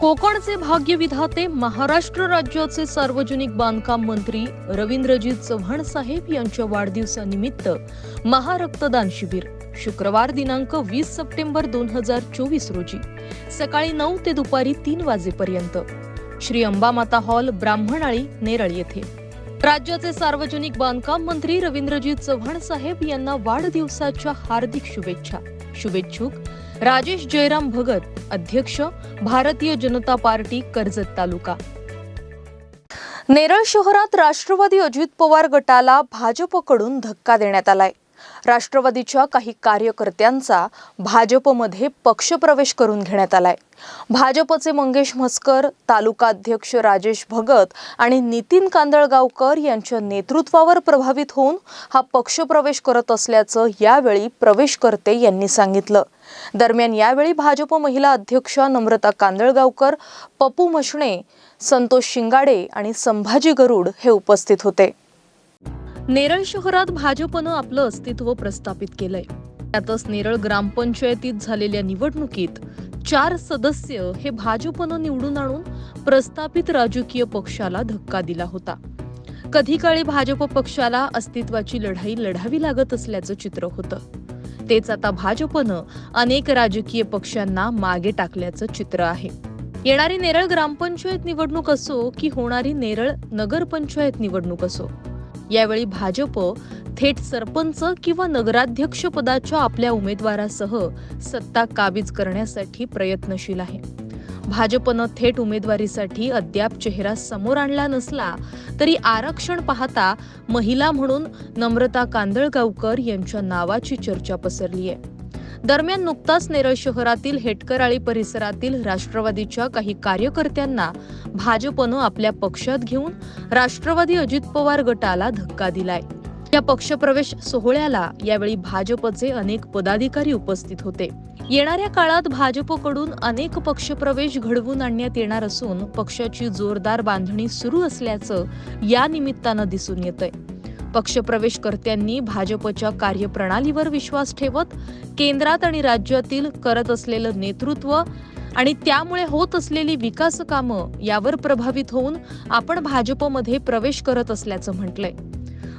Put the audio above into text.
कोकणचे भाग्यविधाते महाराष्ट्र राज्याचे सार्वजनिक बांधकाम मंत्री रवींद्रजीत चव्हाण साहेब यांच्या वाढदिवसानिमित्त महारक्तदान शिबिर शुक्रवार दिनांक वीस सप्टेंबर दोन हजार चोवीस रोजी सकाळी नऊ ते दुपारी तीन वाजेपर्यंत. श्री अंबामाता हॉल ब्राह्मणाळी नेरळ येथे. राज्याचे सार्वजनिक बांधकाम मंत्री रवींद्रजीत चव्हाण साहेब यांना वाढदिवसाच्या हार्दिक शुभेच्छा. शुभेच्छुक राजेश जयराम भगत अध्यक्ष भारतीय जनता पार्टी कर्जत तालुका. नेरळ शहरात राष्ट्रवादी अजित पवार गटाला भाजपकडून धक्का देण्यात आलाय. राष्ट्रवादीच्या काही कार्यकर्त्यांचा भाजपमध्ये पक्षप्रवेश करून घेण्यात आलाय. भाजपचे मंगेश म्हसकर तालुका अध्यक्ष राजेश भगत आणि नितीन कांदळगावकर यांच्या नेतृत्वावर प्रभावित होऊन हा पक्षप्रवेश करत असल्याचं यावेळी प्रवेशकर्ते यांनी सांगितलं. दरम्यान यावेळी भाजप महिला अध्यक्ष नम्रता कांदळगावकर पप्पू मशणे संतोष शिंगाडे आणि संभाजी गरुड हे उपस्थित होते. नेरळ शहरात भाजपनं आपलं अस्तित्व प्रस्थापित केलंय. त्यातच नेरळ ग्रामपंचायतीत झालेल्या निवडणुकीत चार सदस्य हे भाजपनं निवडून आणून प्रस्थापित राजकीय पक्षाला धक्का दिला होता. कधी काळी भाजप पक्षाला अस्तित्वाची लढाई लढावी लागत असल्याचं चित्र होतं. तेच आता भाजपनं अनेक राजकीय पक्षांना मागे टाकल्याचं चित्र आहे. येणारी नेरळ ग्रामपंचायत निवडणूक असो की होणारी नेरळ नगरपंचायत निवडणूक असो यावेळी भाजप थेट सरपंच किंवा नगराध्यक्ष पदाच्या आपल्या उमेदवारासह सत्ता काबीज करण्यासाठी प्रयत्नशील आहे. भाजपनं थेट उमेदवारीसाठी अद्याप चेहरा समोर आणला नसला तरी आरक्षण पाहता महिला म्हणून नम्रता कांदळगावकर यांच्या नावाची चर्चा पसरली आहे. दरम्यान नुकताच नेरळ शहरातील हेटकराळी परिसरातील राष्ट्रवादीच्या काही कार्यकर्त्यांना भाजपनं आपल्या पक्षात घेऊन राष्ट्रवादी अजित पवार गटाला धक्का दिलाय. या पक्षप्रवेश सोहळ्याला यावेळी भाजपचे अनेक पदाधिकारी उपस्थित होते. येणाऱ्या काळात भाजपकडून अनेक पक्षप्रवेश घडवून आणण्यात येणार असून पक्षाची जोरदार बांधणी सुरू असल्याचं या निमित्तानं दिसून येतंय. पक्षप्रवेशकर्त्यांनी भाजपच्या कार्यप्रणालीवर विश्वास ठेवत केंद्रात आणि राज्यातील करत असलेलं नेतृत्व आणि त्यामुळे होत असलेली विकास कामं यावर प्रभावित होऊन आपण भाजपमध्ये प्रवेश करत असल्याचं म्हटलंय.